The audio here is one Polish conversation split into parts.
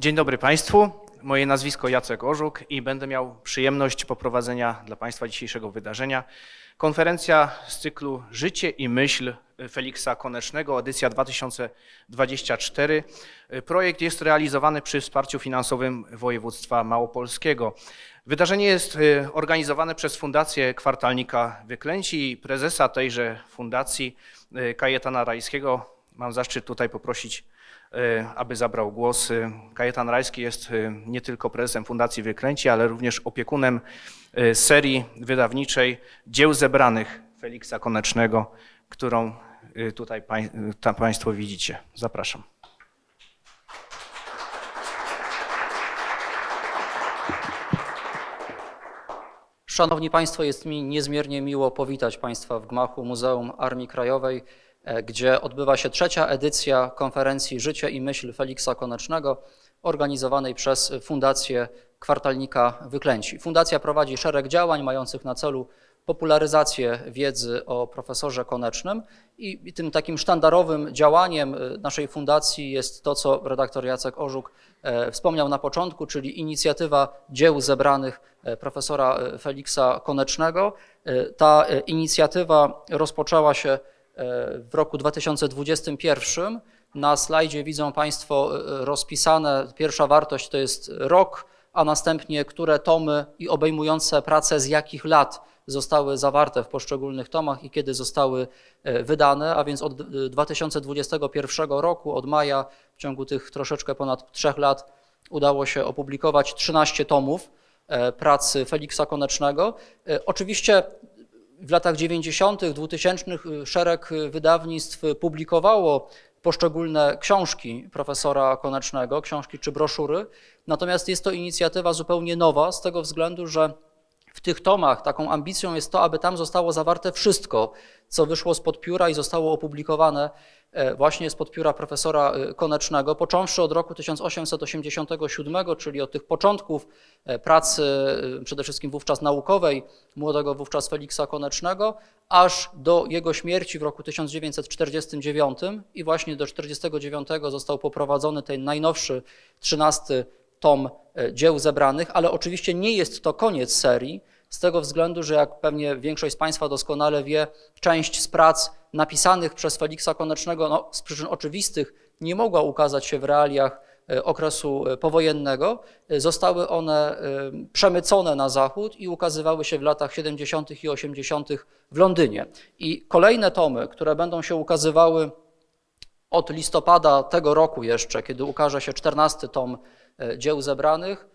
Dzień dobry Państwu. Moje nazwisko Jacek Orzuk i będę miał przyjemność poprowadzenia dla Państwa dzisiejszego wydarzenia. Konferencja z cyklu Życie i myśl Feliksa Konecznego, edycja 2024. Projekt jest realizowany przy wsparciu finansowym województwa małopolskiego. Wydarzenie jest y, organizowane przez Fundację Kwartalnika Wyklęci i prezesa tejże fundacji y, Kajetana Rajskiego. Mam zaszczyt tutaj poprosić aby zabrał głos. E, Kajetan Rajski jest e, nie tylko prezesem Fundacji Wyklęci, ale również opiekunem e, serii wydawniczej dzieł zebranych Feliksa Konecznego, którą e, tutaj Państwo widzicie. Zapraszam. Szanowni Państwo, jest mi niezmiernie miło powitać Państwa w gmachu Muzeum Armii Krajowej, e, gdzie odbywa się trzecia edycja konferencji Życie i myśl Feliksa Konecznego, organizowanej przez Fundację Kwartalnika Wyklęci. Fundacja prowadzi szereg działań mających na celu popularyzację wiedzy o profesorze Konecznym i tym takim sztandarowym działaniem e, naszej fundacji jest to, co redaktor Jacek Orzuk e, wspomniał na początku, czyli inicjatywa dzieł zebranych e, profesora e, Feliksa Konecznego. E, Ta e, inicjatywa rozpoczęła się e, w roku 2021. Na slajdzie widzą Państwo e, rozpisane, pierwsza wartość to jest rok, a następnie które tomy i obejmujące prace z jakich lat zostały zawarte w poszczególnych tomach i kiedy zostały e, wydane, a więc od e, 2021 roku, od maja, w ciągu tych troszeczkę ponad trzech lat udało się opublikować 13 tomów e, pracy Feliksa Konecznego. E, Oczywiście w latach 90., 2000 szereg wydawnictw publikowało poszczególne książki profesora Konecznego, książki czy broszury, natomiast jest to inicjatywa zupełnie nowa z tego względu, że w tych tomach taką ambicją jest to, aby tam zostało zawarte wszystko, co wyszło spod pióra i zostało opublikowane e, właśnie spod pióra profesora e, Konecznego, począwszy od roku 1887, czyli od tych początków e, pracy przede wszystkim wówczas naukowej młodego wówczas Feliksa Konecznego, aż do jego śmierci w roku 1949 i właśnie do 1949 został poprowadzony ten najnowszy, 13 tom dzieł zebranych, ale oczywiście nie jest to koniec serii, z tego względu, że jak pewnie większość z Państwa doskonale wie, część z prac napisanych przez Feliksa Konecznego no, z przyczyn oczywistych nie mogła ukazać się w realiach e, okresu e, powojennego. E, Zostały one przemycone na zachód i ukazywały się w latach 70. i 80. w Londynie. I kolejne tomy, które będą się ukazywały od listopada tego roku jeszcze, kiedy ukaże się 14 tom dzieł zebranych,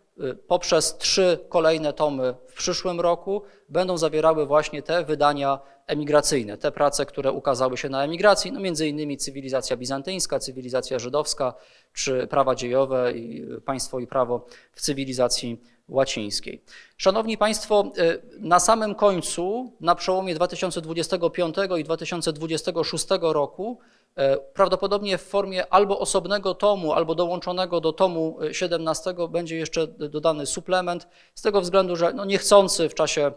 poprzez trzy kolejne tomy w przyszłym roku będą zawierały właśnie te wydania emigracyjne, te prace, które ukazały się na emigracji, no między innymi cywilizacja bizantyjska, cywilizacja żydowska, czy prawa dziejowe i państwo i prawo w cywilizacji łacińskiej. Szanowni Państwo, e, na samym końcu, na przełomie 2025 i 2026 roku, e, prawdopodobnie w formie albo osobnego tomu, albo dołączonego do tomu e, 17 będzie jeszcze dodany suplement, z tego względu, że no niechcący w czasie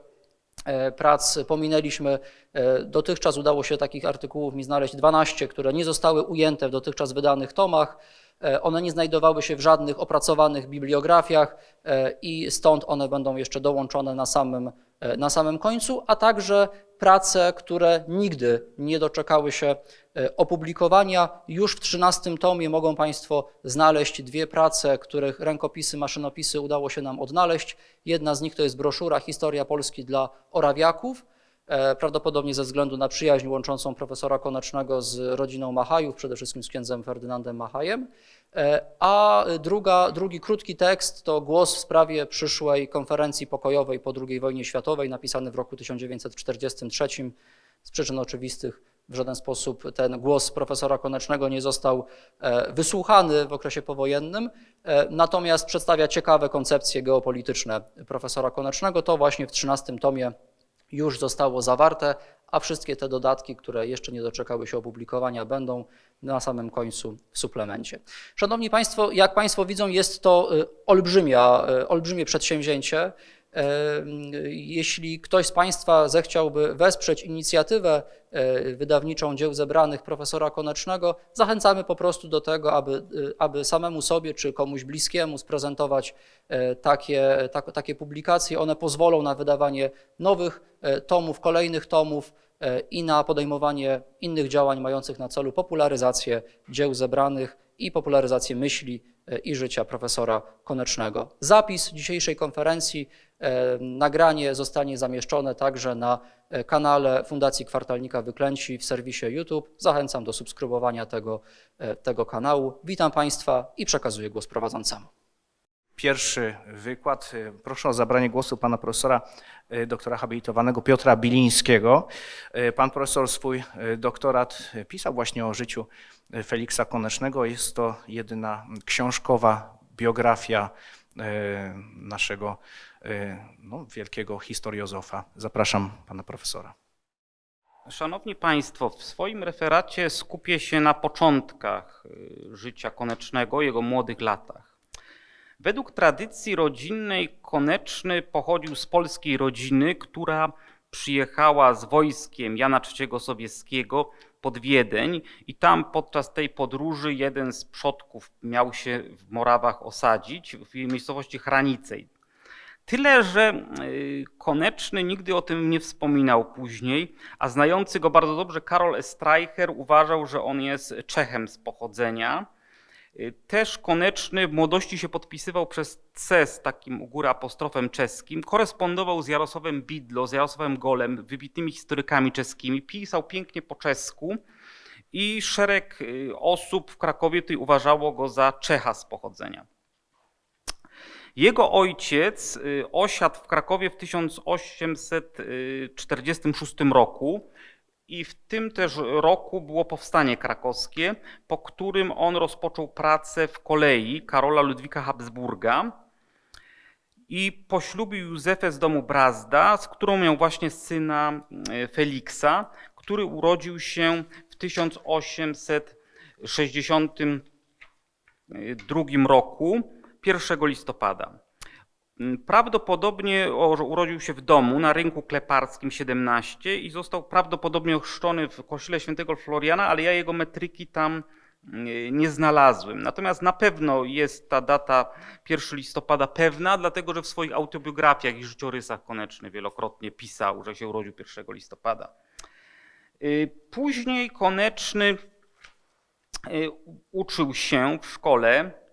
prac pominęliśmy, e, dotychczas udało się takich artykułów mi znaleźć 12, które nie zostały ujęte w dotychczas wydanych tomach. E, One nie znajdowały się w żadnych opracowanych bibliografiach e, i stąd one będą jeszcze dołączone na samym, e, na samym końcu, a także prace, które nigdy nie doczekały się e, opublikowania. Już w 13 tomie mogą Państwo znaleźć dwie prace, których rękopisy, maszynopisy udało się nam odnaleźć. Jedna z nich to jest broszura Historia Polski dla Orawiaków, e, prawdopodobnie ze względu na przyjaźń łączącą profesora Konecznego z rodziną Machajów, przede wszystkim z księdzem Ferdynandem Machajem. E, A druga, drugi krótki tekst to głos w sprawie przyszłej konferencji pokojowej po II wojnie światowej, napisany w roku 1943. Z przyczyn oczywistych w żaden sposób ten głos profesora Konecznego nie został e, wysłuchany w okresie powojennym, e, natomiast przedstawia ciekawe koncepcje geopolityczne profesora Konecznego. To właśnie w 13 tomie już zostało zawarte, a wszystkie te dodatki, które jeszcze nie doczekały się opublikowania, będą na samym końcu w suplemencie. Szanowni Państwo, jak Państwo widzą, jest to y, olbrzymia, y, olbrzymie przedsięwzięcie. Jeśli ktoś z Państwa zechciałby wesprzeć inicjatywę e, wydawniczą dzieł zebranych profesora Konecznego, zachęcamy po prostu do tego, aby, e, aby samemu sobie czy komuś bliskiemu sprezentować e, takie, tak, takie publikacje. One pozwolą na wydawanie nowych tomów, kolejnych tomów i na podejmowanie innych działań mających na celu popularyzację dzieł zebranych i popularyzację myśli i życia profesora Konecznego. Zapis dzisiejszej konferencji, nagranie zostanie zamieszczone także na e, kanale Fundacji Kwartalnika Wyklęci w serwisie YouTube. Zachęcam do subskrybowania tego, e, tego kanału. Witam Państwa i przekazuję głos prowadzącemu. Pierwszy wykład. Proszę o zabranie głosu pana profesora doktora habilitowanego Piotra Bilińskiego. Pan profesor swój doktorat pisał właśnie o życiu Feliksa Konecznego. Jest to jedyna książkowa biografia naszego no, wielkiego historiozofa. Zapraszam pana profesora. Szanowni Państwo, w swoim referacie skupię się na początkach y, życia Konecznego, jego młodych latach. Według tradycji rodzinnej Koneczny pochodził z polskiej rodziny, która przyjechała z wojskiem Jana III Sobieskiego pod Wiedeń i tam podczas tej podróży jeden z przodków miał się w Morawach osadzić, w miejscowości Hranicej. Tyle, że y, Koneczny nigdy o tym nie wspominał później, a znający go bardzo dobrze Karol Streicher uważał, że on jest Czechem z pochodzenia. Y, Też Koneczny w młodości się podpisywał przez C z takim u góry apostrofem czeskim, korespondował z Jarosławem Bidlo, z Jarosławem Golem, wybitnymi historykami czeskimi, pisał pięknie po czesku i szereg y, osób w Krakowie tutaj uważało go za Czecha z pochodzenia. Jego ojciec y, osiadł w Krakowie w 1846 roku i w tym też roku było powstanie krakowskie, po którym on rozpoczął pracę w kolei Karola Ludwika Habsburga i poślubił Józefę z domu Brazda, z którą miał właśnie syna y, Feliksa, który urodził się w 1862 roku, 1 listopada. Mm, Prawdopodobnie urodził się w domu na rynku kleparskim 17 i został prawdopodobnie ochrzczony w kościele świętego Floriana, ale ja jego metryki tam mm, nie znalazłem. Natomiast na pewno jest ta data 1 listopada pewna, dlatego że w swoich autobiografiach i życiorysach Koneczny wielokrotnie pisał, że się urodził 1 listopada. Y, Później Koneczny y, uczył się w szkole,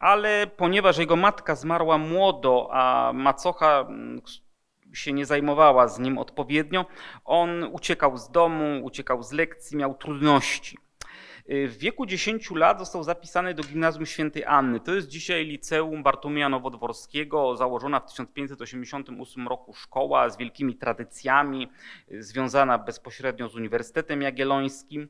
ale ponieważ jego matka zmarła młodo, a macocha mm, się nie zajmowała z nim odpowiednio, on uciekał z domu, uciekał z lekcji, miał trudności. Y, W wieku 10 lat został zapisany do Gimnazjum Świętej Anny. To jest dzisiaj liceum Bartłomieja Nowodworskiego, założona w 1588 roku szkoła z wielkimi tradycjami, y, związana bezpośrednio z Uniwersytetem Jagiellońskim.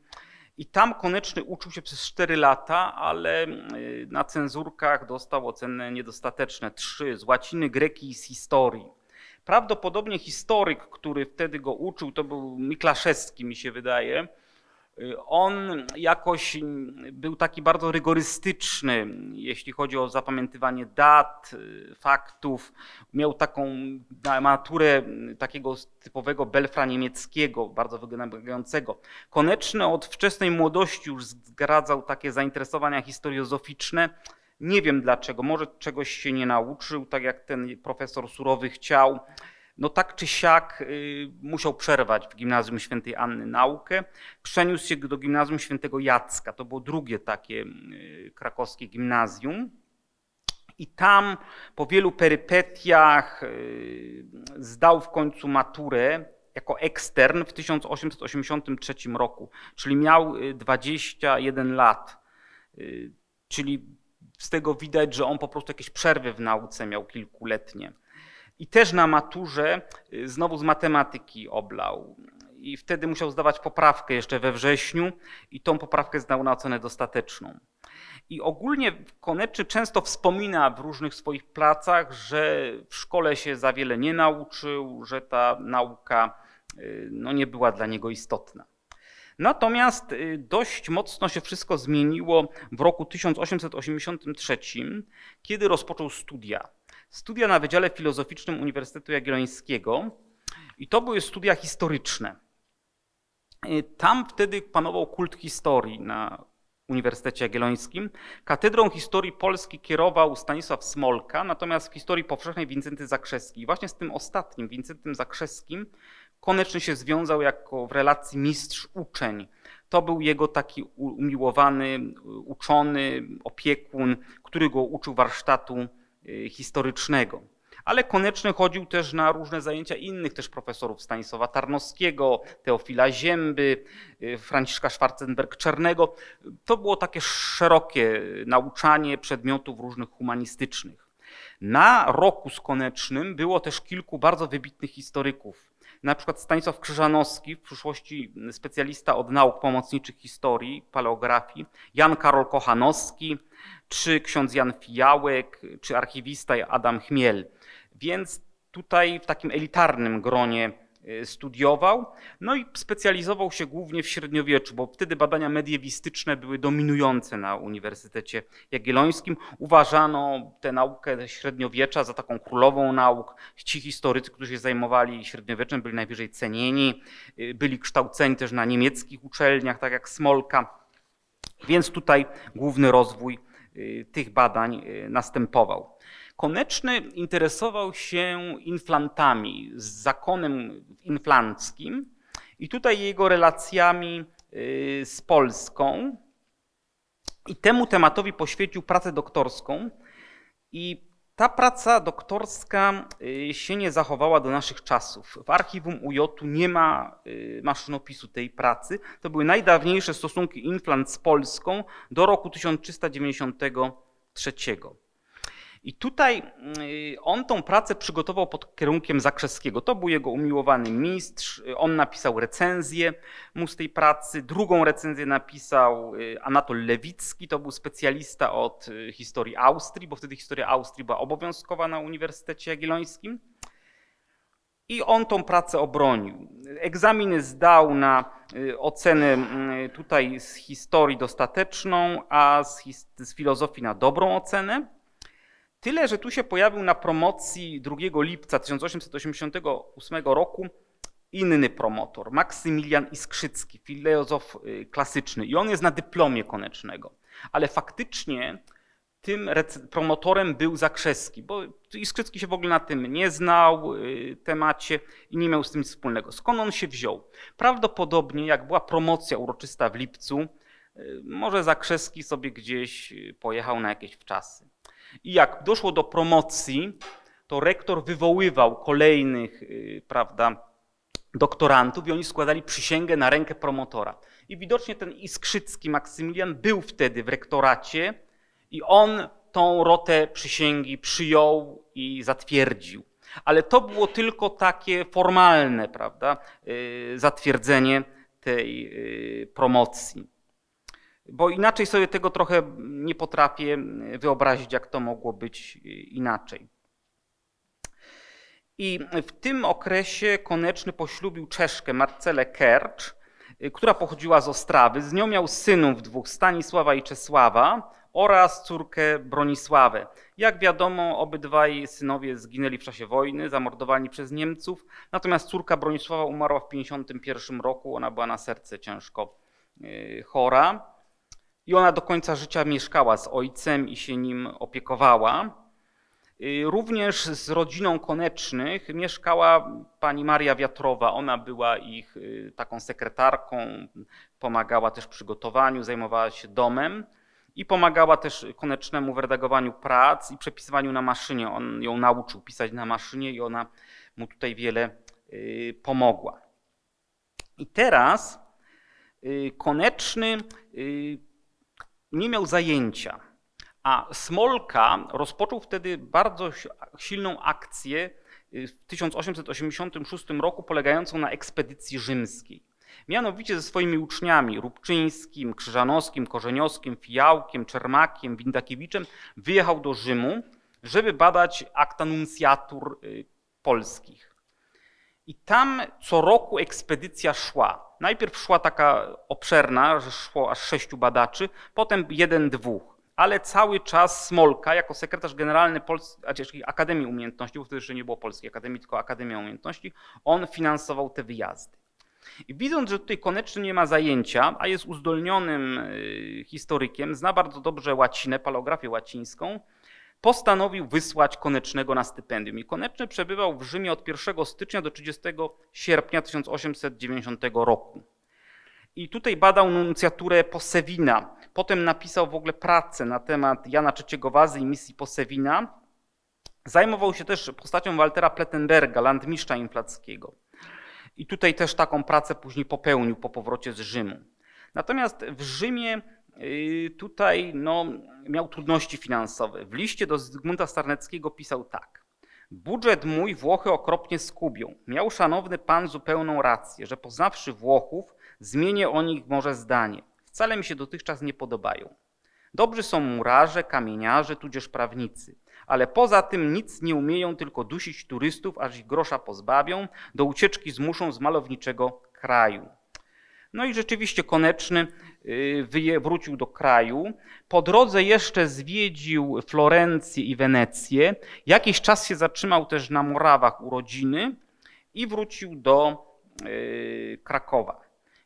I tam Koneczny uczył się przez 4 lata, ale y, na cenzurkach dostał oceny niedostateczne. Trzy z łaciny, greki i z historii. Prawdopodobnie historyk, który wtedy go uczył, to był Miklaszewski, mi się wydaje. On jakoś był taki bardzo rygorystyczny, jeśli chodzi o zapamiętywanie dat, y, faktów. Miał taką naturę takiego typowego belfra niemieckiego, bardzo wymagającego. Koneczny od wczesnej młodości już zgradzał takie zainteresowania historiozoficzne. Nie wiem dlaczego, może czegoś się nie nauczył, tak jak ten profesor Surowy chciał. No tak czy siak y, musiał przerwać w Gimnazjum Świętej Anny naukę. Przeniósł się do Gimnazjum Świętego Jacka. To było drugie takie y, krakowskie gimnazjum. I tam po wielu perypetiach y, zdał w końcu maturę jako ekstern w 1883 roku, czyli miał y, 21 lat. Czyli z tego widać, że on po prostu jakieś przerwy w nauce miał kilkuletnie. I też na maturze y, znowu z matematyki oblał. I wtedy musiał zdawać poprawkę jeszcze we wrześniu i tą poprawkę zdał na ocenę dostateczną. I ogólnie Koneczny często wspomina w różnych swoich pracach, że w szkole się za wiele nie nauczył, że ta nauka y, no, nie była dla niego istotna. Natomiast y, dość mocno się wszystko zmieniło w roku 1883, kiedy rozpoczął studia. Studia na Wydziale Filozoficznym Uniwersytetu Jagiellońskiego i to były studia historyczne. Y, Tam wtedy panował kult historii na Uniwersytecie Jagiellońskim. Katedrą historii Polski kierował Stanisław Smolka, natomiast w historii powszechnej Wincenty Zakrzewski. I właśnie z tym ostatnim, Wincentym Zakrzewskim, Koneczny się związał jako w relacji mistrz-uczeń. To był jego taki umiłowany uczony, opiekun, który go uczył warsztatu y, historycznego. Ale Koneczny chodził też na różne zajęcia innych też profesorów Stanisława Tarnowskiego, Teofila Zięby, y, Franciszka Schwarzenberg-Czernego. To było takie szerokie nauczanie przedmiotów różnych humanistycznych. Na roku z Konecznym było też kilku bardzo wybitnych historyków. Na przykład Stanisław Krzyżanowski, w przyszłości specjalista od nauk pomocniczych historii, paleografii, Jan Karol Kochanowski, czy ksiądz Jan Fijałek, czy archiwista Adam Chmiel. Więc tutaj w takim elitarnym gronie y, studiował. No i specjalizował się głównie w średniowieczu, bo wtedy badania mediewistyczne były dominujące na Uniwersytecie Jagiellońskim. Uważano tę naukę średniowiecza za taką królową nauk. Ci historycy, którzy się zajmowali średniowieczem, byli najwyżej cenieni, y, byli kształceni też na niemieckich uczelniach, tak jak Smolka. Więc tutaj główny rozwój tych badań y, następował. Koneczny interesował się inflantami, z zakonem inflanckim i tutaj jego relacjami y, z Polską. I temu tematowi poświęcił pracę doktorską. I ta praca doktorska y, się nie zachowała do naszych czasów. W archiwum UJ nie ma y, maszynopisu tej pracy. To były najdawniejsze stosunki Inflant z Polską do roku 1393. I tutaj y, on tą pracę przygotował pod kierunkiem Zakrzewskiego. To był jego umiłowany mistrz. On napisał recenzję mu z tej pracy. Drugą recenzję napisał y, Anatol Lewicki. To był specjalista od y, historii Austrii, bo wtedy historia Austrii była obowiązkowa na Uniwersytecie Jagiellońskim. I on tą pracę obronił. Egzamin zdał na y, ocenę y, tutaj z historii dostateczną, a z, z filozofii na dobrą ocenę. Tyle, że tu się pojawił na promocji 2 lipca 1888 roku inny promotor, Maksymilian Iskrzycki, filozof y, klasyczny. I on jest na dyplomie konecznego. Ale faktycznie tym promotorem był Zakrzewski, bo Iskrzycki się w ogóle na tym nie znał, y, temacie i nie miał z tym nic wspólnego. Skąd on się wziął? Prawdopodobnie, jak była promocja uroczysta w lipcu, y, może Zakrzewski sobie gdzieś pojechał na jakieś wczasy. I jak doszło do promocji, to rektor wywoływał kolejnych, y, prawda, doktorantów i oni składali przysięgę na rękę promotora. I widocznie ten Iskrzycki Maksymilian był wtedy w rektoracie i on tą rotę przysięgi przyjął i zatwierdził. Ale to było tylko takie formalne, prawda, y, zatwierdzenie tej y, promocji. Bo inaczej sobie tego trochę nie potrafię wyobrazić, jak to mogło być inaczej. I w tym okresie Koneczny poślubił Czeszkę Marcelę Kercz, która pochodziła z Ostrawy. Z nią miał synów dwóch, Stanisława i Czesława oraz córkę Bronisławę. Jak wiadomo, obydwaj synowie zginęli w czasie wojny, zamordowani przez Niemców, natomiast córka Bronisława umarła w 1951 roku, ona była na serce ciężko y, chora. I ona do końca życia mieszkała z ojcem i się nim opiekowała. Y, Również z rodziną Konecznych mieszkała pani Maria Wiatrowa. Ona była ich y, taką sekretarką, pomagała też w przygotowaniu, zajmowała się domem i pomagała też Konecznemu w redagowaniu prac i przepisywaniu na maszynie. On ją nauczył pisać na maszynie i ona mu tutaj wiele y, pomogła. I teraz Koneczny nie miał zajęcia. A Smolka rozpoczął wtedy bardzo si- silną akcję y, w 1886 roku polegającą na ekspedycji rzymskiej. Mianowicie ze swoimi uczniami Rubczyńskim, Krzyżanowskim, Korzeniowskim, Fijałkiem, Czermakiem, Windakiewiczem wyjechał do Rzymu, żeby badać akta nuncjatur y, polskich. I tam co roku ekspedycja szła. Najpierw szła taka obszerna, że szło aż sześciu badaczy, potem jeden, dwóch. ale cały czas Smolka, jako sekretarz generalny Pols- Akademii Umiejętności, bo wtedy jeszcze nie było Polskiej Akademii, tylko Akademia Umiejętności, on finansował te wyjazdy. I widząc, że tutaj Koneczny nie ma zajęcia, a jest uzdolnionym y, historykiem, zna bardzo dobrze łacinę, paleografię łacińską, postanowił wysłać Konecznego na stypendium. I Koneczny przebywał w Rzymie od 1 stycznia do 30 sierpnia 1890 roku. I tutaj badał nuncjaturę Posewina. Potem napisał w ogóle pracę na temat Jana III Wazy i misji Posewina. Zajmował się też postacią Waltera Plettenberga, landmistrza inflackiego. I tutaj też taką pracę później popełnił po powrocie z Rzymu. Natomiast w Rzymie tutaj no, miał trudności finansowe. W liście do Zygmunta Starneckiego pisał tak. Budżet mój Włochy okropnie skubią. Miał szanowny pan zupełną rację, że poznawszy Włochów, zmienię o nich może zdanie. Wcale mi się dotychczas nie podobają. Dobrzy są murarze, kamieniarze, tudzież prawnicy, ale poza tym nic nie umieją, tylko dusić turystów, aż ich grosza pozbawią, do ucieczki zmuszą z malowniczego kraju. No i rzeczywiście Koneczny y, wrócił do kraju. Po drodze jeszcze zwiedził Florencję i Wenecję. Jakiś czas się zatrzymał też na Morawach u rodziny i wrócił do y, Krakowa.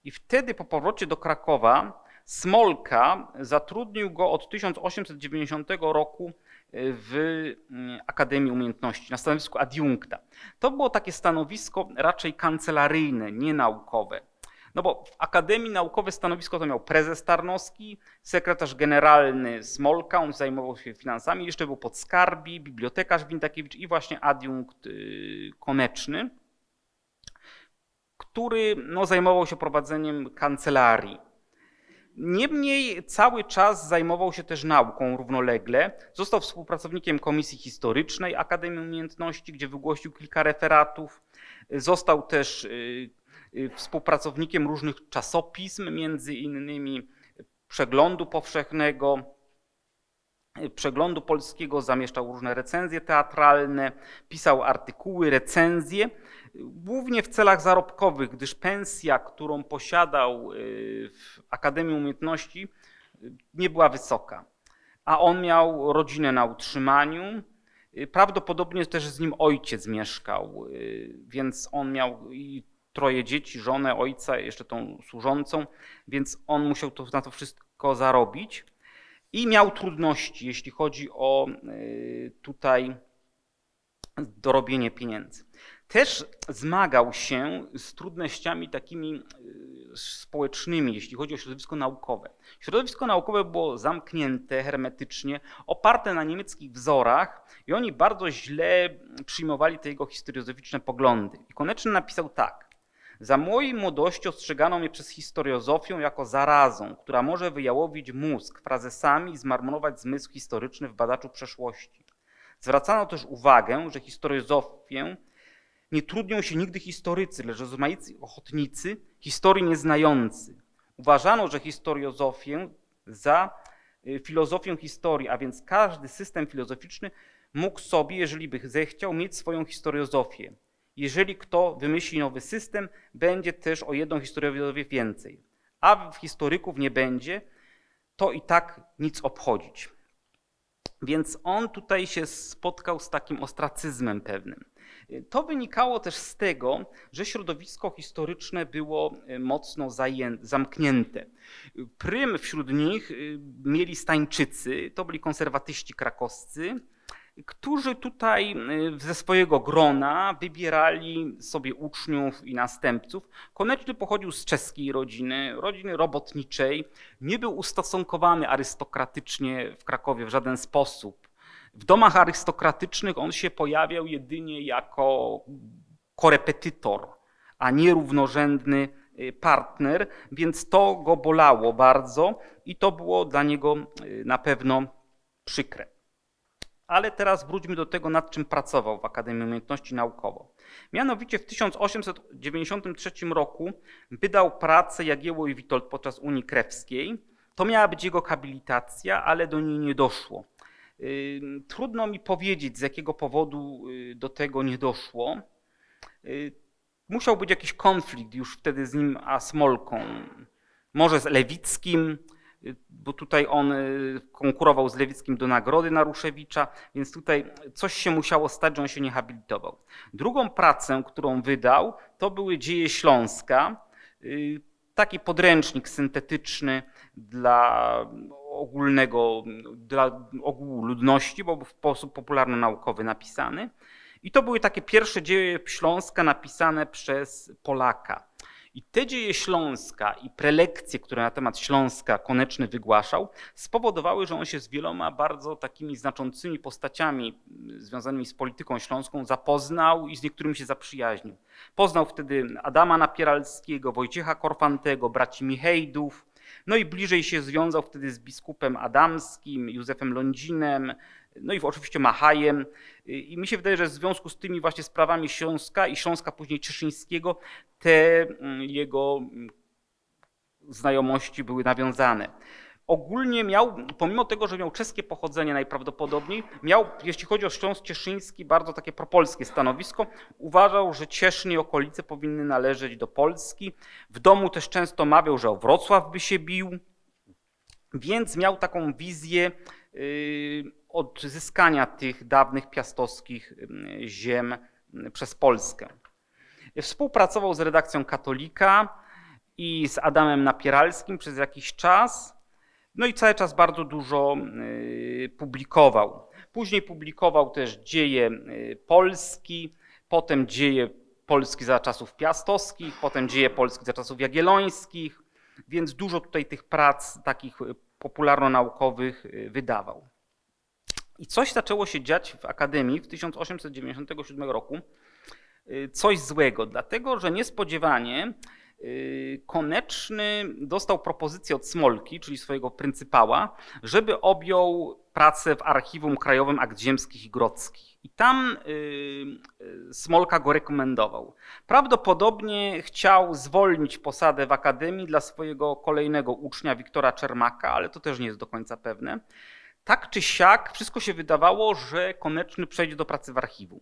I wtedy po powrocie do Krakowa Smolka zatrudnił go od 1890 roku w mm, Akademii Umiejętności na stanowisku adiunkta. To było takie stanowisko raczej kancelaryjne, nie naukowe. No bo w Akademii Naukowe stanowisko to miał prezes Tarnowski, sekretarz generalny Smolka, on zajmował się finansami, jeszcze był podskarbi, bibliotekarz Wintakiewicz i właśnie adiunkt y, Koneczny, który no, zajmował się prowadzeniem kancelarii. Niemniej cały czas zajmował się też nauką równolegle. Został współpracownikiem Komisji Historycznej Akademii Umiejętności, gdzie wygłosił kilka referatów. Został też y, współpracownikiem różnych czasopism, między innymi Przeglądu Powszechnego, y, Przeglądu Polskiego, zamieszczał różne recenzje teatralne, pisał artykuły, recenzje, głównie w celach zarobkowych, gdyż pensja, którą posiadał y, w Akademii Umiejętności, y, nie była wysoka. A on miał rodzinę na utrzymaniu. Y, Prawdopodobnie też z nim ojciec mieszkał, y, więc on miał troje dzieci, żonę, ojca, jeszcze tą służącą, więc on musiał to, na to wszystko zarobić. I miał trudności, jeśli chodzi o y, tutaj dorobienie pieniędzy. Też zmagał się z trudnościami takimi y, społecznymi, jeśli chodzi o środowisko naukowe. Środowisko naukowe było zamknięte hermetycznie, oparte na niemieckich wzorach i oni bardzo źle przyjmowali te jego historiozoficzne poglądy. I Koneczny napisał tak. Za mojej młodości ostrzegano mnie przez historiozofię jako zarazą, która może wyjałowić mózg frazesami i zmarnować zmysł historyczny w badaczu przeszłości. Zwracano też uwagę, że historiozofię nie trudnią się nigdy historycy, lecz rozmaici ochotnicy, historii nieznający. Uważano, że historiozofię za y, filozofię historii, a więc każdy system filozoficzny mógł sobie, jeżeli by zechciał, mieć swoją historiozofię. Jeżeli kto wymyśli nowy system, będzie też o jedną historiozofię więcej. A historyków nie będzie, to i tak nic obchodzić. Więc on tutaj się spotkał z takim ostracyzmem pewnym. To wynikało też z tego, że środowisko historyczne było e, mocno zamknięte. Prym wśród nich y, mieli Stańczycy, to byli konserwatyści krakowscy, którzy tutaj y, ze swojego grona wybierali sobie uczniów i następców. Koneczny pochodził z czeskiej rodziny, rodziny robotniczej, nie był ustosunkowany arystokratycznie w Krakowie w żaden sposób. W domach arystokratycznych on się pojawiał jedynie jako korepetytor, a nie równorzędny y, partner, więc to go bolało bardzo i to było dla niego y, na pewno przykre. Ale teraz wróćmy do tego, nad czym pracował w Akademii Umiejętności Naukowo. Mianowicie w 1893 roku wydał pracę Jagiełło i Witold podczas Unii Krewskiej. To miała być jego habilitacja, ale do niej nie doszło. Trudno mi powiedzieć, z jakiego powodu y, do tego nie doszło. Y, Musiał być jakiś konflikt już wtedy z nim a Smolką. Może z Lewickim, bo tutaj on y, konkurował z Lewickim do nagrody Naruszewicza, więc tutaj coś się musiało stać, że on się nie habilitował. Drugą pracę, którą wydał, to były Dzieje Śląska, y, taki podręcznik syntetyczny dla ogólnego, dla ogółu ludności, bo w sposób popularno-naukowy napisany. I to były takie pierwsze dzieje Śląska napisane przez Polaka. I te dzieje Śląska i prelekcje, które na temat Śląska Koneczny wygłaszał, spowodowały, że on się z wieloma bardzo takimi znaczącymi postaciami mm, związanymi z polityką śląską zapoznał i z niektórymi się zaprzyjaźnił. Poznał wtedy Adama Napieralskiego, Wojciecha Korfantego, braci Michejdów, no i bliżej się związał wtedy z biskupem Adamskim, Józefem Lądzinem, no i oczywiście Machajem. I mi się wydaje, że w związku z tymi właśnie sprawami Śląska i Śląska później Cieszyńskiego te mm, jego mm, znajomości były nawiązane. Ogólnie miał, pomimo tego, że miał czeskie pochodzenie najprawdopodobniej, miał, jeśli chodzi o Śląsk Cieszyński, bardzo takie propolskie stanowisko. Uważał, że Cieszyn i okolice powinny należeć do Polski. W domu też często mawiał, że o Wrocław by się bił, więc miał taką wizję yy, odzyskania tych dawnych piastowskich yy, ziem yy, przez Polskę. Współpracował z redakcją Katolika i z Adamem Napieralskim przez jakiś czas. No i cały czas bardzo dużo y, publikował. Później publikował też dzieje y, Polski, potem dzieje Polski za czasów piastowskich, potem dzieje Polski za czasów jagiellońskich, więc dużo tutaj tych prac takich y, popularno-naukowych wydawał. I coś zaczęło się dziać w Akademii w 1897 roku, coś złego, dlatego że niespodziewanie Koneczny dostał propozycję od Smolki, czyli swojego pryncypała, żeby objął pracę w Archiwum Krajowym Akt Ziemskich i Grodzkich. I tam y, y, Smolka go rekomendował. Prawdopodobnie chciał zwolnić posadę w Akademii dla swojego kolejnego ucznia, Wiktora Czermaka, ale to też nie jest do końca pewne. Tak czy siak, wszystko się wydawało, że Koneczny przejdzie do pracy w archiwum.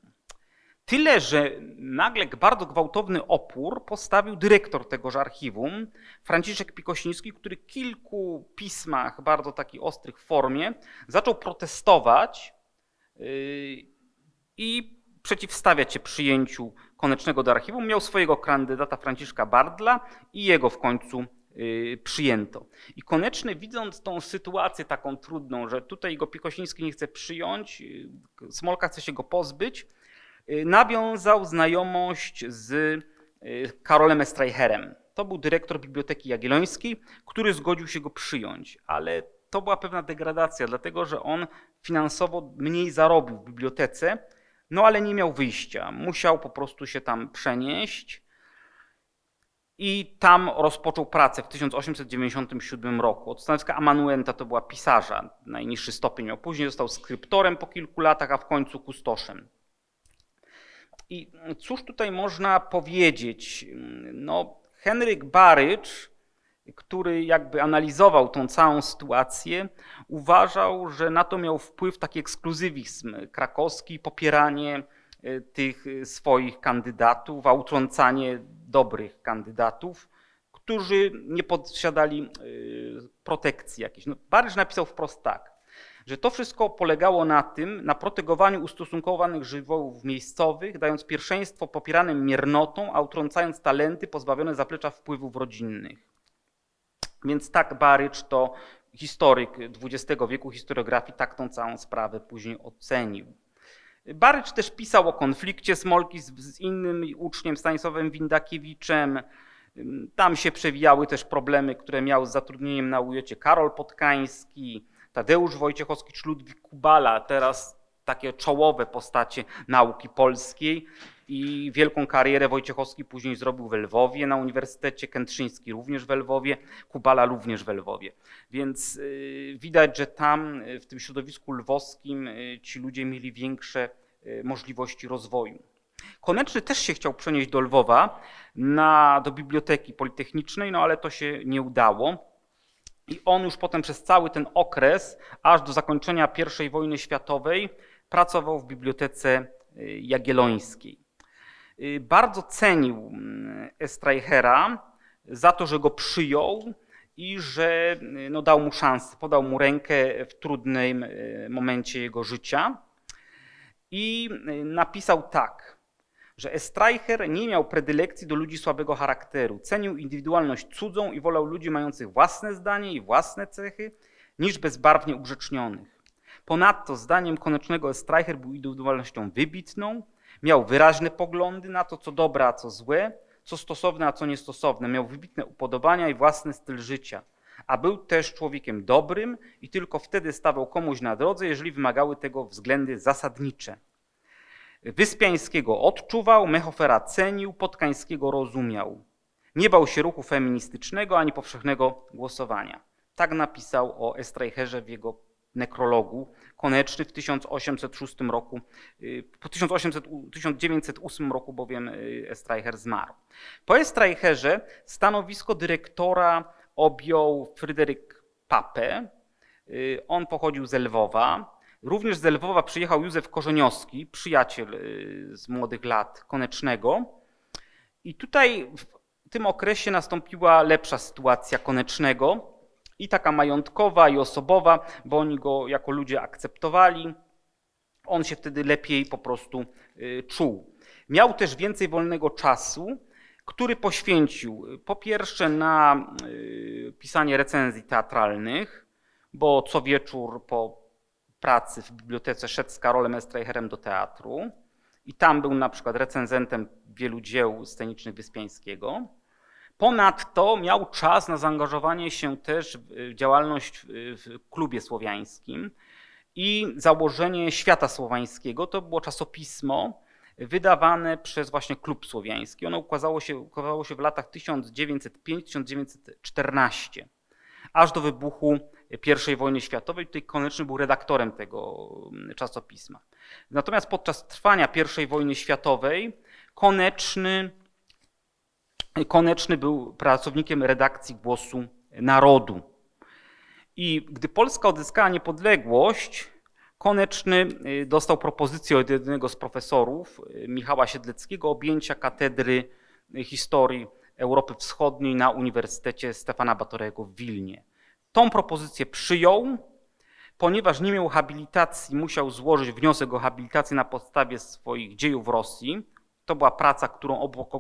Tyle, że nagle bardzo gwałtowny opór postawił dyrektor tegoż archiwum, Franciszek Pikosiński, który w kilku pismach, bardzo takich ostrych w formie, zaczął protestować yy, i przeciwstawiać się przyjęciu Konecznego do archiwum. Miał swojego kandydata Franciszka Bardla i jego w końcu yy, przyjęto. I Koneczny widząc tą sytuację taką trudną, że tutaj go Pikosiński nie chce przyjąć, yy, Smolka chce się go pozbyć, nawiązał znajomość z y, Karolem Estreicherem. To był dyrektor Biblioteki Jagiellońskiej, który zgodził się go przyjąć, ale to była pewna degradacja, dlatego że on finansowo mniej zarobił w bibliotece, no ale nie miał wyjścia. Musiał po prostu się tam przenieść i tam rozpoczął pracę w 1897 roku. Od stanowiska amanuenta to była pisarza, najniższy stopień miał. Później został skryptorem po kilku latach, a w końcu kustoszem. I cóż tutaj można powiedzieć? No, Henryk Barycz, który jakby analizował tą całą sytuację, uważał, że na to miał wpływ taki ekskluzywizm krakowski, popieranie e, tych swoich kandydatów, a utrącanie dobrych kandydatów, którzy nie posiadali e, protekcji jakiejś. No, napisał wprost tak że to wszystko polegało na tym, na protegowaniu ustosunkowanych żywiołów miejscowych, dając pierwszeństwo popieranym miernotą, a utrącając talenty pozbawione zaplecza wpływów rodzinnych. Więc tak Barycz to historyk XX wieku historiografii tak tą całą sprawę później ocenił. Barycz też pisał o konflikcie Smolki z, z innym uczniem Stanisławem Windakiewiczem. Tam się przewijały też problemy, które miał z zatrudnieniem na ujocie Karol Podkański, Tadeusz Wojciechowski czy Ludwik Kubala, teraz takie czołowe postacie nauki polskiej i wielką karierę Wojciechowski później zrobił w Lwowie na Uniwersytecie Kętrzyński, również w Lwowie, Kubala również w Lwowie. Więc y, widać, że tam y, w tym środowisku lwowskim y, ci ludzie mieli większe możliwości rozwoju. Koneczny też się chciał przenieść do Lwowa, na, do Biblioteki Politechnicznej, no ale to się nie udało. I on już potem przez cały ten okres, aż do zakończenia I wojny światowej, pracował w Bibliotece y, Jagiellońskiej. Y, bardzo cenił mm, Estreichera za to, że go przyjął i że y, no, dał mu szansę, podał mu rękę w trudnym y, momencie jego życia. I y, napisał tak, że Estreicher nie miał predylekcji do ludzi słabego charakteru. Cenił indywidualność cudzą i wolał ludzi mających własne zdanie i własne cechy, niż bezbarwnie ugrzecznionych. Ponadto zdaniem koniecznego Estreicher był indywidualnością wybitną, miał wyraźne poglądy na to, co dobre, a co złe, co stosowne, a co niestosowne. Miał wybitne upodobania i własny styl życia. A był też człowiekiem dobrym i tylko wtedy stawał komuś na drodze, jeżeli wymagały tego względy zasadnicze. Wyspiańskiego odczuwał, Mechofera cenił, Potkańskiego rozumiał. Nie bał się ruchu feministycznego ani powszechnego głosowania. Tak napisał o Estreicherze w jego nekrologu. Koneczny w 1806 roku, y, po 1800, 1908 roku bowiem y, Estreicher zmarł. Po Estreicherze stanowisko dyrektora objął Fryderyk Pape. Y, On pochodził z Lwowa. Również z Lwowa przyjechał Józef Korzeniowski, przyjaciel y, z młodych lat Konecznego. I tutaj w tym okresie nastąpiła lepsza sytuacja Konecznego i taka majątkowa i osobowa, bo oni go jako ludzie akceptowali. On się wtedy lepiej po prostu y, czuł. Miał też więcej wolnego czasu, który poświęcił y, po pierwsze na pisanie recenzji teatralnych, bo co wieczór po pracy w bibliotece szedł z Karolem Estreicherem do teatru i tam był na przykład recenzentem wielu dzieł scenicznych Wyspiańskiego. Ponadto miał czas na zaangażowanie się też w działalność w w klubie słowiańskim i założenie Świata Słowiańskiego. To było czasopismo wydawane przez właśnie Klub Słowiański. Ono ukazało się, ukazało się w latach 1905-1914, aż do wybuchu I wojny światowej. Tutaj Koneczny był redaktorem tego mm, czasopisma. Natomiast podczas trwania I wojny światowej Koneczny Koneczny był pracownikiem redakcji Głosu Narodu. I gdy Polska odzyskała niepodległość, Koneczny y, dostał propozycję od jednego z profesorów, y, Michała Siedleckiego, objęcia katedry y, historii Europy Wschodniej na Uniwersytecie Stefana Batorego w Wilnie. Tą propozycję przyjął, ponieważ nie miał habilitacji, musiał złożyć wniosek o habilitację na podstawie swoich dziejów w Rosji. To była praca, którą obok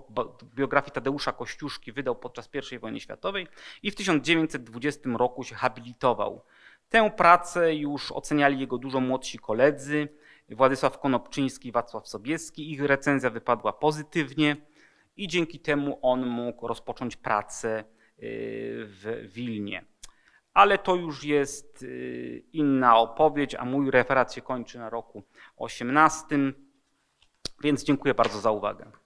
biografii Tadeusza Kościuszki wydał podczas I wojny światowej i w 1920 roku się habilitował. Tę pracę już oceniali jego dużo młodsi koledzy, Władysław Konopczyński i Wacław Sobieski. Ich recenzja wypadła pozytywnie i dzięki temu on mógł rozpocząć pracę y, w Wilnie. Ale to już jest y, inna opowieść, a mój referat się kończy na roku 18. Więc dziękuję bardzo za uwagę.